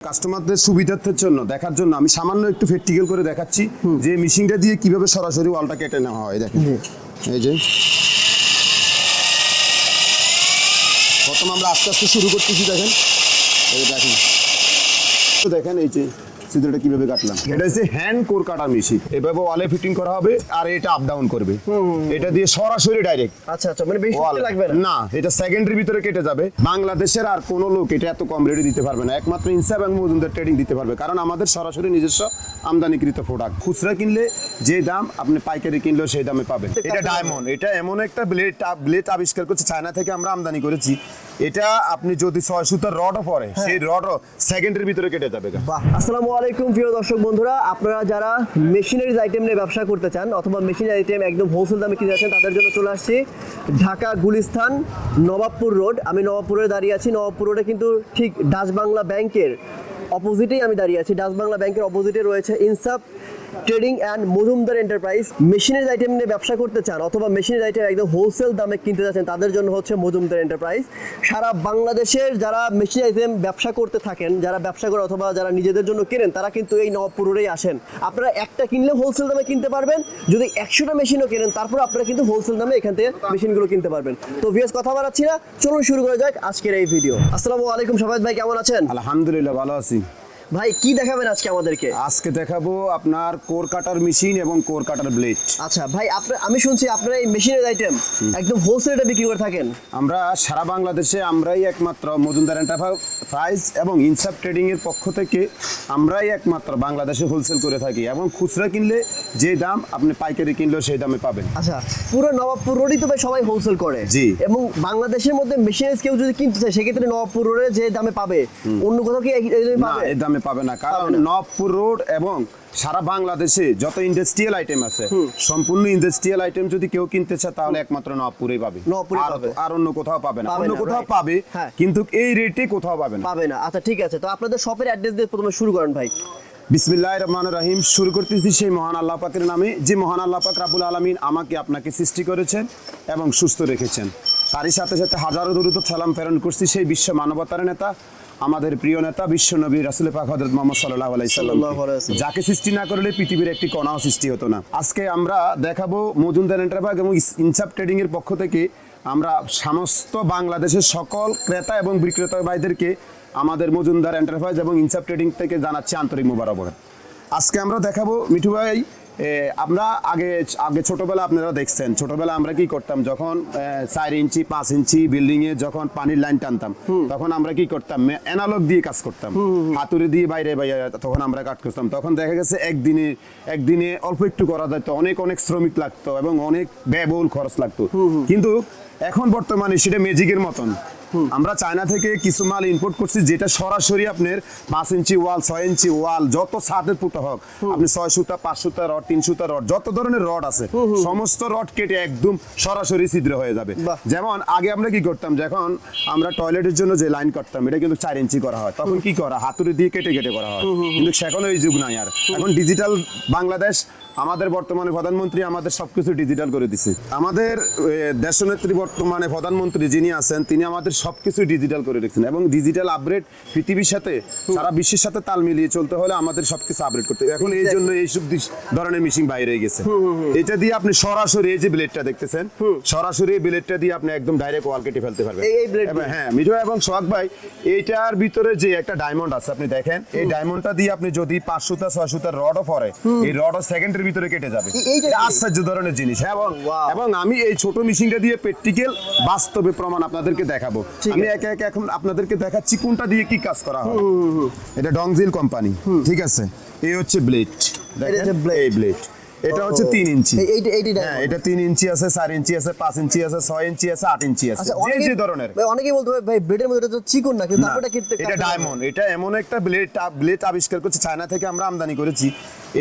কাস্টমারদের সুবিধার্থের জন্য দেখার জন্য আমি সামান্য একটু ফেট্টিকেল করে দেখাচ্ছি যে মেশিনটা দিয়ে কীভাবে সরাসরি ওয়ালটা কেটে নেওয়া হয় দেখেন। এই যে। প্রথম আমরা আস্তে আস্তে শুরু করতেছি দেখেন। এই দেখেন। দেখেন এই যে চিত্রটা কীভাবে কাটলাম? এটা হচ্ছে হ্যান্ড কোর কাটা মেশিন এভাবে ওয়ালে ফিটিং করা হবে আর এটা আপ ডাউন করবে। এটা দিয়ে সরাসরি ডাইরেক্ট আচ্ছা আচ্ছা মানে বেশি লাগবে না? এটা সেকেন্ডারি ভিতরে কেটে যাবে। বাংলাদেশের আর কোনো লোক এটা এত কম রেটে দিতে পারবে না। একমাত্র ইনসাফ এবং মজুমদার ট্রেডিং দিতে পারবে। কারণ আমাদের সরাসরি নিজস্ব আমদানিকৃত প্রোডাক্ট খুচরা কিনলে যে দাম আপনি পাইকারি কিনলেও সেই দামে পাবেন। এটা ডায়মন্ড এটা এমন একটা ব্লেড ব্লেড আবিষ্কার করছে চায়না থেকে আমরা আমদানি করেছি। এটা আপনি যদি ছয় সুতার রডও পরে সেই রডও সেকেন্ডের ভিতরে কেটে যাবে আসসালামু আলাইকুম প্রিয় দর্শক বন্ধুরা আপনারা যারা মেশিনারিজ আইটেম নিয়ে ব্যবসা করতে চান অথবা মেশিনারি আইটেম একদম হোলসেল দামে কিনতে চাচ্ছেন তাদের জন্য চলে আসছি ঢাকা গুলিস্তান নবাবপুর রোড। আমি নবাবপুরে দাঁড়িয়ে আছি নবাবপুর রোডে কিন্তু ঠিক ডাচ বাংলা ব্যাংকের অপোজিটেই আমি দাঁড়িয়ে আছি। ডাচ বাংলা ব্যাংকের অপোজিটে রয়েছে Insaf trading and Majumdar enterprise মেশিনের আইটেম নিয়ে ব্যবসা করতে চান অথবা মেশিনের আইটেম একদম হোলসেল দামে কিনতে যাচ্ছেন, তাদের জন্য হচ্ছে মজুমদার এন্টারপ্রাইজ সারা বাংলাদেশের যারা মেশিন আইটেম ব্যবসা করতে থাকেন, যারা ব্যবসা করে অথবা যারা নিজেদের জন্য কেনেন, তারা কিন্তু এই নবপুরেই আসেন। আপনারা একটা কিনলে হোলসেল দামে কিনতে পারবেন, যদি একশোটা মেশিনও কেনেন, তারপর আপনারা কিন্তু হোলসেল দামে এখান থেকে মেশিনগুলো কিনতে পারবেন। তো ভিএস কথা বাড়াচ্ছি না, চলুন শুরু করে যাক আজকের এই ভিডিও আসসালামু আলাইকুম সবাই ভাই, কেমন আছেন? আলহামদুলিল্লাহ, ভালো আছি। ভাই কি দেখাবেন আজকে আমাদেরকে? আজকে দেখাবো আপনার কোর কাটার মেশিন এবং কোর কাটার ব্লেড। আচ্ছা ভাই আপনার আমি শুনছি আপনারা এই মেশিনের আইটেম একদম হোলসেল রেটে বিক্রি করে থাকেন। আমরা সারা বাংলাদেশে আমরাই একমাত্র মজুমদার এন্টারপ্রাইজ এবং ইনসাফ ট্রেডিং এর পক্ষ থেকে আমরাই একমাত্র বাংলাদেশে হোলসেল করে থাকি এবং খুচরা কিনলে যে দাম আপনি পাইকারি কিনলেও সেই দামে পাবেন। আচ্ছা পুরো নবাবপুর রোডই তো ভাই সবাই হোলসেল করে। জি। এবং বাংলাদেশের মধ্যে মেশিনারিজ কেউ যদি কিনতে চায় সেক্ষেত্রে নবাবপুর রোডে যে দামে পাবে অন্য কোথাও কি এই- দামে পাবে না। কারণ নবপুর রোড এবং সারা বাংলাদেশে যত ইন্ডাস্ট্রিয়াল আইটেম আছে সম্পূর্ণ ইন্ডাস্ট্রিয়াল আইটেম যদি কেউ কিনতে চায় তাহলে একমাত্র নবপুরেই পাবে। আর- অন্য কোথাও পাবে না। অন্য কোথাও পাবে হ্যাঁ। কিন্তু এই রেটে কোথাও পাবে না। পাবে না। আচ্ছা ঠিক আছে। তো আপনাদের শপের অ্যাড্রেস দিয়ে প্রথমে শুরু করেন ভাই। বিসমিল্লাহ রহমান রাহিম শুরু করতেছি সেই মহান আল্লাহ পাকের নামে। যে মহান আল্লাহ পাক রাবুল আলমিন আমাকে আপনাকে সৃষ্টি করেছেন এবং সুস্থ রেখেছেন। তারই সাথে সাথে হাজারো দরুদ সালাম প্রেরণ করছি সেই বিশ্ব মানবতার নেতা আমাদের প্রিয় নেতা বিশ্ব নবী রাসুল পাক হজরত মোহাম্মদ সাল্লাহ আলাইসাল্লাম। যাকে সৃষ্টি না করলে পৃথিবীর একটি কণাও সৃষ্টি হতো না। আজকে আমরা দেখাবো মজুমদার এন্টারপ্রাইজ এবং ইনসাফ ট্রেডিং এর পক্ষ থেকে আমরা সমস্ত বাংলাদেশের সকল ক্রেতা এবং বিক্রেতা ভাইদেরকে আমাদের মজুমদার এন্টারপ্রাইজ এবং ইনসাফ ট্রেডিং থেকে জানাচ্ছি আন্তরিক মুবারকবাদ। আজকে আমরা দেখাবো মিঠু ভাই আমরা আগে আগে ছোটবেলা আপনারা দেখছেন। ছোটবেলা আমরা কি করতাম? যখন চার ইঞ্চি পাঁচ ইঞ্চি বিল্ডিং এ যখন পানির লাইন টানতাম তখন আমরা কি করতাম? অ্যানালগ দিয়ে কাজ করতাম। হাতুড়ি দিয়ে বাইরে বাইরে তখন আমরা কাজ করতাম। তখন দেখা গেছে একদিনে একদিনে অল্প একটু করা যেত। অনেক অনেক শ্রমিক লাগতো এবং অনেক ব্যয়বহুল খরচ লাগতো। কিন্তু এখন বর্তমানে সেটা ম্যাজিকের মতন। আমরা চায়না থেকে কিছু মাল ইম্পোর্ট করছি যেটা সরাসরি আপনার পাঁচ ইঞ্চি ওয়াল ছয় ইঞ্চি ওয়াল যত ছাদের ফুটো হোক আপনি ছয় সুতা পাঁচ সুতা রড তিন সুতা রড যত ধরনের রড আছে সমস্ত রড কেটে একদম সরাসরি ছিদ্র হয়ে যাবে। যেমন আগে আমরা কি করতাম যখন আমরা টয়লেটের জন্য যে লাইন করতাম এটা কিন্তু চার ইঞ্চি করা হয় তখন কি করা হাতুড়ি দিয়ে কেটে কেটে করা হয়। কিন্তু সেখানে ওই যুগ নাই আর। এখন ডিজিটাল বাংলাদেশ আমাদের বর্তমানে প্রধানমন্ত্রী আমাদের সবকিছু ডিজিটাল করে দিছে। আমাদের দেশনেত্রী বর্তমানে প্রধানমন্ত্রী যিনি আছেন তিনি আমাদের সবকিছু ডিজিটাল করে রেখেছেন এবং ডিজিটাল আপগ্রেড পৃথিবীর সাথে সারা বিশ্বের সাথে তাল মিলিয়ে চলতে হলে আমাদের সবকিছু আপগ্রেড করতে হবে। এখন এই জন্য এইসব ধরনের মেশিন বাইরে গেছে। এটা দিয়ে আপনি সরাসরি এই যে ব্লেডটা দেখতেছেন সরাসরি এই ব্লেডটা দিয়ে আপনি একদম ডাইরেক্ট ওয়াল কেটে ফেলতে পারবেন। হ্যাঁ মিঠু এবং সোহাগ ভাই এইটার ভিতরে যে একটা ডায়মন্ড আছে আপনি দেখেন এই ডায়মন্ডটা দিয়ে আপনি যদি পাঁচ সুতা ছয় সুতার রডও পরে এই রডও সেকেন্ডের ভিতরে কেটে যাবে। আশ্চর্য ধরনের জিনিস। হ্যাঁ এবং এবং আমি এই ছোট মেশিনটা দিয়ে প্র্যাকটিক্যাল বাস্তবে প্রমাণ আপনাদেরকে দেখাবো। আমি। একে একে এখন আপনাদেরকে দেখাচ্ছি কোনটা দিয়ে কি কাজ করা হয়। এটা ডংজিল কোম্পানি ঠিক আছে? এই হচ্ছে ব্লেড দেখেন। এই ব্লেড এটা হচ্ছে তিন ইঞ্চি। হ্যাঁ এটা তিন ইঞ্চি আছে চার ইঞ্চি আছে পাঁচ ইঞ্চি আছে ছয় ইঞ্চি আছে আট ইঞ্চি আছে। আচ্ছা যে যে ধরনের। অনেকেই বলতে ভাই ব্লেডের মধ্যে এটা তো চিকন না কিন্তু তারপরে এটা ডায়মন্ড এটা এমন একটা ব্লেড ব্লেড আবিষ্কার করছে চায়না থেকে আমরা আমদানি করেছি।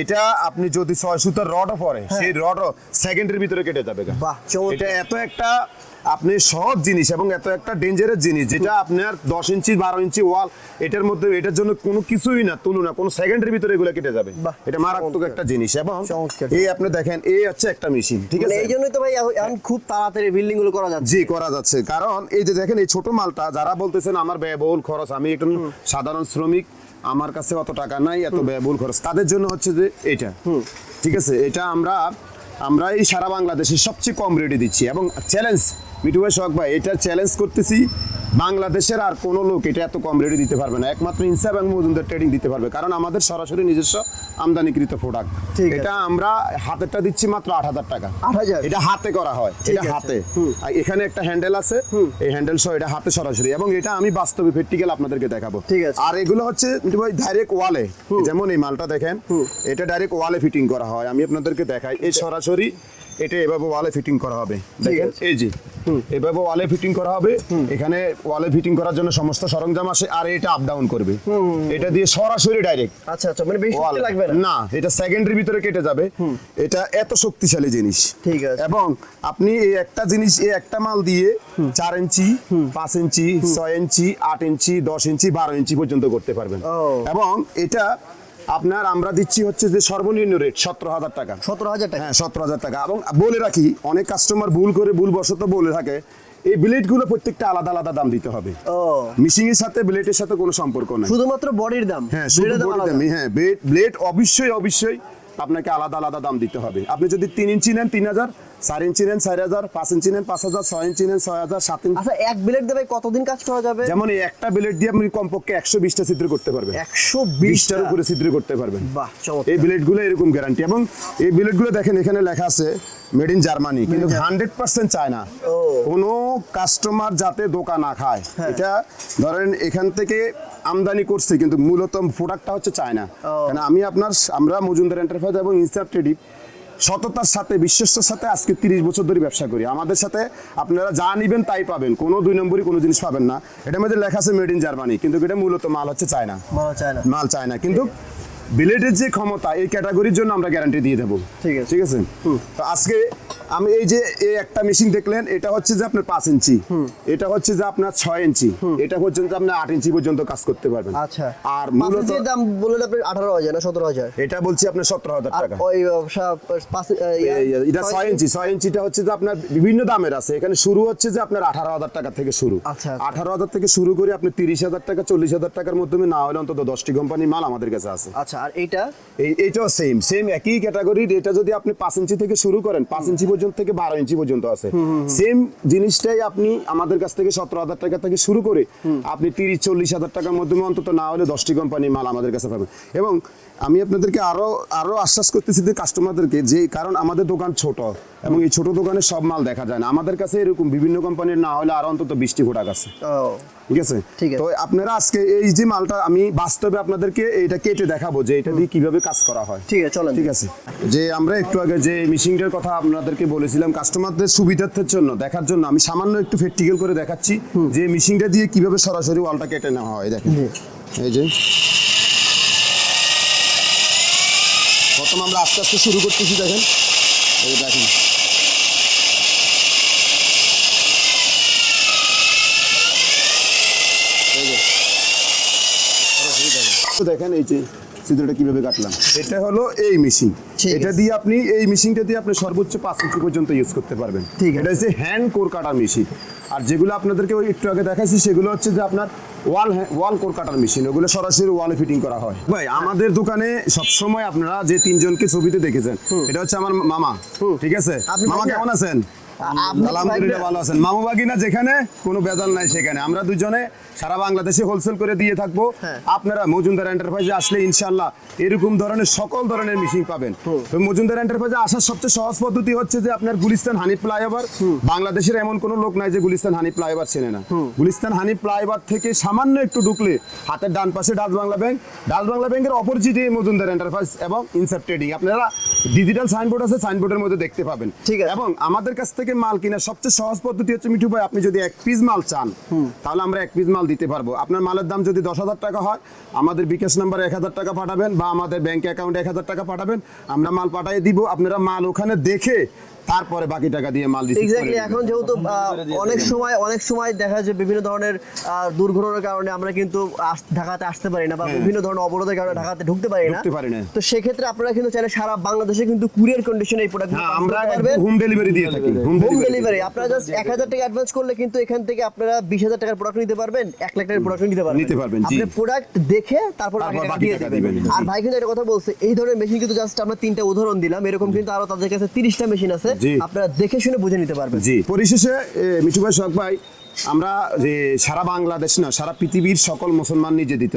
এটা আপনি যদি ছয় সুতার রডও পরে সেই রডও সেকেন্ডের ভিতরে কেটে যাবে হ্যাঁ। বাহ, এটা এত একটা আপনি সহজ জিনিস এবং এত একটা ডেঞ্জারাস জিনিস যেটা আপনার দশ ইঞ্চি বারো ইঞ্চি ওয়াল এটার মধ্যে এটার জন্য কোনো কিছুই না তুলনা কোনো সেকেন্ডের ভিতরে এগুলো কেটে যাবে। এটা মারাত্মক। একটা জিনিস এবং এই আপনি দেখেন এই হচ্ছে একটা মেশিন ঠিক মানে আছে? এই জন্যই তো ভাই এখন- এখন খুব তাড়াতাড়ি বিল্ডিংগুলো করা যাচ্ছে। জি করা যাচ্ছে। কারণ এই যে দেখেন এই ছোট মালটা যারা বলতেছেন আমার ব্যয়বহুল খরচ আমি একজন সাধারণ শ্রমিক আমার কাছে অত টাকা নাই এত ব্যয়বহুল খরচ। তাদের জন্য হচ্ছে যে এটা। ঠিক আছে? এটা আমরা আমরা এই সারা বাংলাদেশে সবচেয়ে কম রেটে দিচ্ছি এবং চ্যালেঞ্জ মিঠু ভাই শখ ভাই এটা চ্যালেঞ্জ করতেছি বাংলাদেশের আর কোনো লোক এটা এত কম রেটে দিতে পারবে না। একমাত্র ইনসাফ এবং মজুমদার ট্রেডিং দিতে পারবে কারণ আমাদের সরাসরি নিজস্ব আমদানিকৃত প্রোডাক্ট এটা আমরা হাতেরটা দিচ্ছি মাত্র আট হাজার টাকা। এটা হাতে করা হয় এটা। হাতে। আর এখানে একটা হ্যান্ডেল আছে এই হ্যান্ডেল সহ এটা হাতে সরাসরি। এবং এটা আমি বাস্তবে প্র্যাকটিক্যাল আপনাদেরকে দেখাবো। ঠিক আছে। আর এগুলো হচ্ছে ভাই ডাইরেক্ট ওয়ালে যেমন এই মালটা দেখেন এটা ডাইরেক্ট ওয়ালে ফিটিং করা হয়। আমি আপনাদেরকে দেখাই এই সরাসরি এটা এভাবে ওয়ালে ফিটিং করা হবে। দেখেন? এই যে। এভাবে ওয়ালে ফিটিং করা হবে। এখানে ওয়ালে ফিটিং করার জন্য সমস্ত সরঞ্জাম আসে আর এটা আপ ডাউন করবে। এটা দিয়ে সরাসরি ডাইরেক্ট আচ্ছা আচ্ছা মানে বেশি শক্তি লাগবে না? না এটা সেকেন্ডের ভিতরে কেটে যাবে। এটা এত শক্তিশালী জিনিস। ঠিক আছে। এবং আপনি এই একটা জিনিস এই একটা মাল দিয়ে চার ইঞ্চি পাঁচ ইঞ্চি ছয় ইঞ্চি আট ইঞ্চি দশ ইঞ্চি বারো ইঞ্চি পর্যন্ত করতে পারবেন। এবং এটা আপনার আমরা দিচ্ছি হচ্ছে যে সর্বনিম্ন রেট সতেরো হাজার টাকা। সতেরো হাজার টাকা? হ্যাঁ সতেরো হাজার টাকা। এবং বলে রাখি অনেক কাস্টমার ভুল করে ভুল বসত বলে থাকে এই ব্লেডগুলো প্রত্যেকটা আলাদা আলাদা দাম দিতে হবে। ও। মিশিং এর সাথে ব্লেডের সাথে কোনো সম্পর্ক নাই। শুধুমাত্র বডির দাম? হ্যাঁ শুধু blade দাম হ্যাঁ ব্লেড অবশ্যই অবশ্যই আপনাকে আলাদা আলাদা দাম দিতে হবে। আপনি যদি তিন ইঞ্চি নেন তিন হাজার চার ইঞ্চি নেন চার হাজার পাঁচ ইঞ্চি নেন পাঁচ হাজার ছয় ইঞ্চি নেন ছয় হাজার সাত ইঞ্চি আচ্ছা এক ব্লেড দেবে কতদিন কাজ করা যাবে? যেমন এই একটা ব্লেড দিয়ে আপনি কমপক্ষে একশো বিশটা ছিদ্র করতে পারবেন। একশো বিশটার উপরে ছিদ্র করতে পারবেন। বাহ এই ব্লেডগুলো এরকম গ্যারান্টি এবং এই ব্লেডগুলো দেখেন এখানে লেখা আছে মেড ইন জার্মানি কিন্তু হান্ড্রেড পার্সেন্ট চায় না। কোনো কাস্টমার যাতে দোকা না খায়। হ্যাঁ। এটা ধরেন এখান থেকে আমদানি করছে কিন্তু মূলত প্রোডাক্টটা হচ্ছে চায়না ও। কারণ আমি আপনার আমরা মজুমদার এন্টারপ্রাইজ এবং ইনসাফ ট্রেডিং সততার সাথে বিশ্বস্তর সাথে আজকে তিরিশ বছর ধরে ব্যবসা করি। আমাদের সাথে আপনারা যা নিবেন তাই পাবেন কোনো দুই নম্বরই কোনো জিনিস পাবেন না। এটার মধ্যে লেখা আছে মেড ইন জার্মানি কিন্তু এটা মূলত মাল হচ্ছে চায়না চায় না মাল চায় না কিন্তু বিলেটের যে ক্ষমতা এই ক্যাটাগরির জন্য আমরা গ্যারান্টি দিয়ে দেবো। ঠিক আছে। ঠিক আছে? তো আজকে আমি এই যে এই একটা মেশিন দেখলেন এটা হচ্ছে যে আপনার পাঁচ ইঞ্চি। এটা হচ্ছে যে আপনার ছয় ইঞ্চি। এটা যে আপনি আট ইঞ্চি পর্যন্ত কাজ করতে পারবেন। আচ্ছা। আর মূলত দাম বললেন আপনি আঠারো হাজার না সতেরো হাজার? এটা বলছি আপনার সতেরো হাজার টাকা। ওই এটা ছয় ইঞ্চি? ছয় ইঞ্চিটা হচ্ছে যে আপনার বিভিন্ন দামের আছে। এখানে শুরু হচ্ছে যে আপনার আঠারো হাজার টাকা থেকে শুরু। আচ্ছা, আচ্ছা। আঠারো হাজার থেকে শুরু করে আপনি তিরিশ হাজার টাকা চল্লিশ হাজার টাকার মাধ্যমে না হলে অন্তত দশটি কোম্পানির মাল আমাদের কাছে আছে। আচ্ছা আর এইটা? এইটাও সেম সেম একই ক্যাটাগরির এটা যদি আপনি পাঁচ ইঞ্চি থেকে শুরু করেন পাঁচ ইঞ্চি পর্যন্ত থেকে বারো ইঞ্চি পর্যন্ত আছে। সেম জিনিসটাই আপনি আমাদের কাছ থেকে সতেরো হাজার টাকা থেকে শুরু করে আপনি তিরিশ চল্লিশ হাজার টাকার মাধ্যমে অন্তত না হলে দশটি কোম্পানির মাল আমাদের কাছে পাবেন। এবং আমি আপনাদেরকে আরও আরও আশ্বাস করতেছি যে কাস্টমারদেরকে যে কারণ আমাদের দোকান ছোট এবং এই ছোট দোকানে সব মাল দেখা যায় না। আমাদের কাছে এরকম বিভিন্ন কোম্পানির না হলে আরও অন্তত বিশটি প্রোডাক্ট আছে। ঠিক আছে? ঠিক আছে। তো আপনারা আজকে এই যে মালটা আমি বাস্তবে আপনাদেরকে এটা কেটে দেখাবো যে এটা দিয়ে কীভাবে কাজ করা হয়। ঠিক আছে চলেন। ঠিক আছে? যে আমরা একটু আগে যে মিশিংটার কথা আপনাদেরকে বলেছিলাম কাস্টমারদের সুবিধার্থের জন্য দেখার জন্য আমি সামান্য একটু প্র্যাকটিক্যাল করে দেখাচ্ছি যে মিশিংটা দিয়ে কীভাবে সরাসরি ওয়ালটা কেটে নেওয়া হয় দেখেন। এই যে। প্রথম আমরা আস্তে আস্তে শুরু করতেছি দেখেন। এই দেখেন। দেখেন। এই যে চিত্রটা কীভাবে কাটলাম। এটা হলো এই মেশিন এটা দিয়ে আপনি এই মেশিনটা দিয়ে আপনি সর্বোচ্চ পাঁচ ইঞ্চি পর্যন্ত ইউজ করতে পারবেন। ঠিক আছে। এটা হচ্ছে হ্যান্ড কোর কাটা মেশিন আর যেগুলো আপনাদেরকে ওই একটু আগে দেখাচ্ছি সেগুলো হচ্ছে যে আপনার ওয়াল ওয়াল কোর কাটার মেশিন ওগুলো সরাসরি ওয়ালে ফিটিং করা হয়। ভাই আমাদের দোকানে সবসময় আপনারা যে তিনজনকে ছবিতে দেখেছেন এটা হচ্ছে আমার মামা ঠিক আছে? আপনি মামা? কেমন আছেন? আলহামদুলিল্লাহ ভালো আছেন। মামু বাগিনা যেখানে কোনো বেজাল নাই সেখানে। আমরা দুজনে সারা বাংলাদেশে হোলসেল করে দিয়ে থাকব। হ্যাঁ। আপনারা মজুমদার এন্টারপ্রাইজে আসলে ইনশাল্লাহ এরকম ধরনের সকল ধরনের মেশিন পাবেন। মজুমদার এন্টারপ্রাইজে আসার সবচেয়ে সহজ পদ্ধতি হচ্ছে যে আপনার গুলিস্তান হানি ফ্লাইওভার বাংলাদেশের এমন কোনো লোক নাই যে গুলিস্তান হানি ফ্লাইওভার চেনে না। গুলিস্তান হানি ফ্লাইওভার থেকে সামান্য একটু ঢুকলে হাতের ডান পাশে Dutch Bangla bank Dutch Bangla ব্যাংকের অপোজিটে মজুমদার এন্টারপ্রাইজ এবং ইনসেপ ট্রেডিং আপনারা ডিজিটাল সাইনবোর্ড আছে সাইনবোর্ডের মধ্যে দেখতে পাবেন। ঠিক আছে। এবং আমাদের কাছ থেকে মাল কিনা সবচেয়ে সহজ পদ্ধতি হচ্ছে মিঠু ভাই আপনি যদি এক পিস মাল চান তাহলে আমরা এক পিস মাল দিতে পারব। আপনার মালের দাম যদি দশ হাজার টাকা হয় আমাদের বিকাশ নাম্বার এক হাজার টাকা পাঠাবেন বা আমাদের ব্যাংক অ্যাকাউন্টে এক হাজার টাকা পাঠাবেন আমরা মাল পাঠিয়ে দিব। আপনারা মাল ওখানে দেখে তারপরে বাকি টাকা দিয়ে মাল রিসিভ এক্স্যাক্টলি এখন যেহেতু অনেক সময় অনেক সময় দেখা যায় বিভিন্ন ধরনের দুর্ঘটনার কারণে আমরা কিন্তু ঢাকাতে আসতে পারি না বা বিভিন্ন ধরনের অবরোধের কারণে ঢাকাতে ঢুকতে পারি না হ্যাঁ। ঢুকতে পারি না। তো সেক্ষেত্রে আপনারা কিন্তু চাইলে সারা বাংলাদেশে কিন্তু কুরিয়ার কন্ডিশনে এই প্রোডাক্ট হ্যাঁ আমরা হোম ডেলিভারি দিয়ে থাকি হোম ডেলিভারি আপনারা জাস্ট এক হাজার টাকা অ্যাডভান্স করলে কিন্তু এখান থেকে আপনারা বিশ হাজার টাকার প্রোডাক্ট নিতে পারবেন এক লাখ টাকার প্রোডাক্ট নিতে পারবেন নিতে পারবেন। আপনি প্রোডাক্ট দেখে তারপর বাকি টাকা দিবেন আর। ভাই কিন্তু একটা কথা বলছে এই ধরনের মেশিন কিন্তু জাস্ট আমরা তিনটা উদাহরণ দিলাম এরকম কিন্তু আরও তাদের কাছে তিরিশটা মেশিন আছে। আপনারা দেখে শুনে বুঝে নিতে পারবেন। জি। পরিশেষে মিঠু ভাই শখ ভাই আমরা যে সারা বাংলাদেশ না সারা পৃথিবীর সকল মুসলমান নিজে দিত।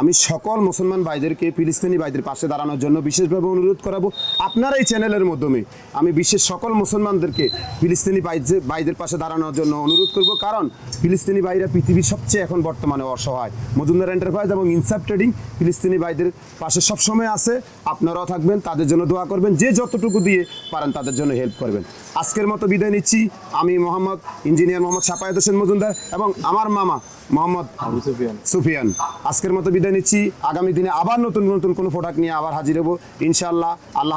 আমি সকল মুসলমান ভাইদেরকে ফিলিস্তিনি ভাইদের পাশে দাঁড়ানোর জন্য বিশেষভাবে অনুরোধ করাবো। আপনার এই চ্যানেলের মাধ্যমে আমি বিশ্বের সকল মুসলমানদেরকে ফিলিস্তিনি ভাইদের ভাইদের পাশে দাঁড়ানোর জন্য অনুরোধ করব। কারণ ফিলিস্তিনি ভাইরা পৃথিবীর সবচেয়ে এখন বর্তমানে অসহায়। মজুমদার এন্টারপ্রাইজ এবং ইনসাফ ট্রেডিং ফিলিস্তিনি ভাইদের পাশে সবসময় আছে। আপনারাও থাকবেন তাদের জন্য দোয়া করবেন। যে যতটুকু দিয়ে পারেন তাদের জন্য হেল্প করবেন। আজকের মতো বিদায় নিচ্ছি। আমি মোহাম্মদ ইঞ্জিনিয়ার মোহাম্মদ সাপায়ত হোসেন মজুমদার এবং আমার মামা মোহাম্মদ সুফিয়ান। আজকের মতো বিদায় নিচ্ছি। আগামী দিনে আবার নতুন নতুন কোনো প্রোডাক্ট নিয়ে আবার হাজির হব। ইনশাআল্লাহ। আল্লাহ